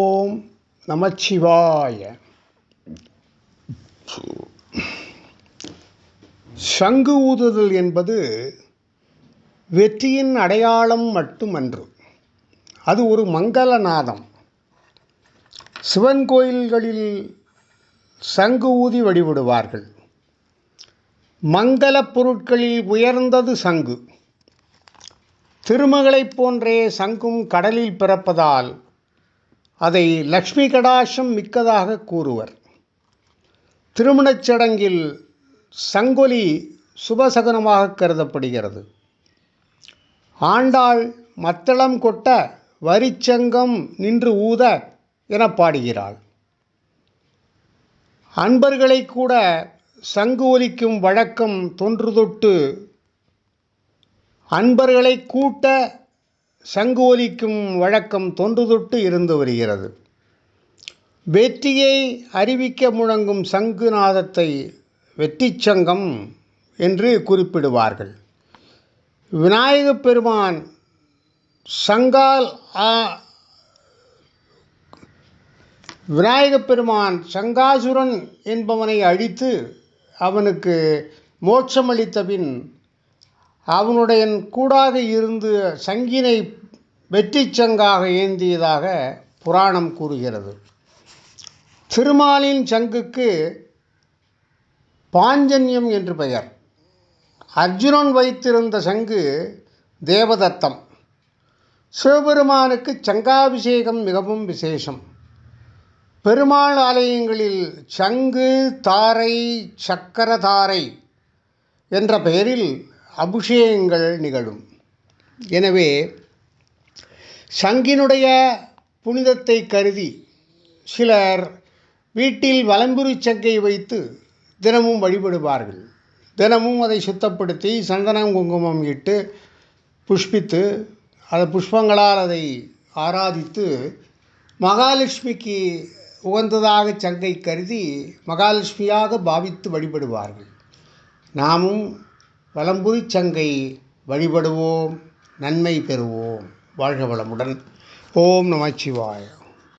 ஓம் நமச்சிவாய. சங்கு ஊதுதல் என்பது வெற்றியின் அடையாளம் மட்டுமன்று. அது ஒரு மங்கள நாதம். சிவன் கோயில்களில் சங்கு ஊதி வழிபடுவார்கள். மங்கள பொருட்களில் உயர்ந்தது சங்கு. திருமகளைப் போன்றே சங்கும் கடலில் பிறப்பதால் அதை லக்ஷ்மி கடாசம் மிக்கதாக கூறுவர். திருமணச் சடங்கில் சங்கொலி சுபசகனமாக கருதப்படுகிறது. ஆண்டாள் மத்தளம் கொட்ட வரிச்சங்கம் நின்று ஊத என பாடுகிறாள். அன்பர்களை கூட சங்கு ஒலிக்கும் வழக்கம் தொன்று தொட்டு அன்பர்களை கூட்ட சங்கோலிக்கும் வழக்கம் தொன்றுதொட்டு இருந்து வருகிறது. வெற்றியை அறிவிக்க முழங்கும் சங்குநாதத்தை வெற்றிச் சங்கம் என்று குறிப்பிடுவார்கள். விநாயகப் பெருமான் சங்கால் விநாயகப் பெருமான் சங்காசுரன் என்பவனை அழித்து அவனுக்கு மோட்சமளித்த பின் அவனுடைய கூடாக இருந்து சங்கினை வெற்றி சங்காக ஏந்தியதாக புராணம் கூறுகிறது. திருமாலின் சங்குக்கு பாஞ்சன்யம் என்று பெயர். அர்ஜுனன் வைத்திருந்த சங்கு தேவதத்தம். சிவபெருமானுக்கு சங்காபிஷேகம் மிகவும் விசேஷம். பெருமாள் ஆலயங்களில் சங்கு தாரை சக்கர தாரை என்ற பெயரில் அபிஷேகங்கள் நிகழும். எனவே சங்கினுடைய புனிதத்தை கருதி சிலர் வீட்டில் வலம்புரி சங்கை வைத்து தினமும் வழிபடுவார்கள். தினமும் அதை சுத்தப்படுத்தி சந்தனம் குங்குமம் இட்டு புஷ்பித்து அதை புஷ்பங்களால் அதை ஆராதித்து மகாலட்சுமிக்கு உகந்ததாக சங்கை கருதி மகாலட்சுமியாக பாவித்து வழிபடுவார்கள். நாமும் வலம்புரி சங்கை வழிபடுவோம். நன்மை பெறுவோம். வாழ்க வளமுடன். ஓம் நமச்சிவாய